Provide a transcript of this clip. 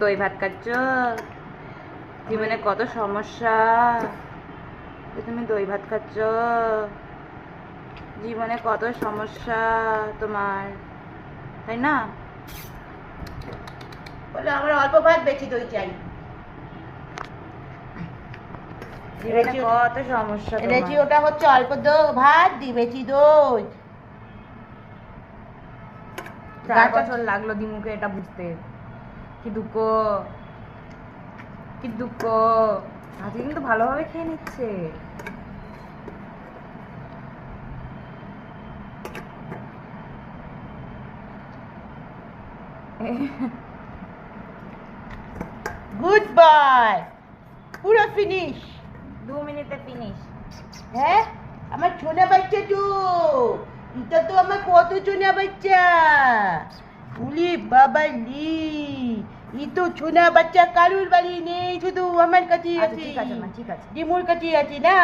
দই ভাত খাচ্ছ জীবনে কত সমস্যা? তুমি দই ভাত খাচ্ছ জীবনে কত সমস্যা তোমার? তাই না? বলে আমার অল্প ভাত বেশি দই চাই। কত সমস্যা এনেছি ওটা হচ্ছে অল্প দো ভাত দি বেশি দই। চার বছর লাগল দিমুকে এটা বুঝতে। কি দুঃখ কি দুঃখ। আজকে কিন্তু ভালোভাবে খেয়ে নিচ্ছে। Good bye. পুরো ফিনিশ দু মিনিটে ফিনিশ হ্যাঁ? আমার ছোনা বাচ্চা তো। এটা তো আমার কত ছোনা বাচ্চা উলি বাবা লি ই তো ছোনা বাচ্চা কারুর বাড়ি নেই শুধু আমার কাছে আচ্ছা আছে। ঠিক আছে। ডিমুর কাছেই আছে না?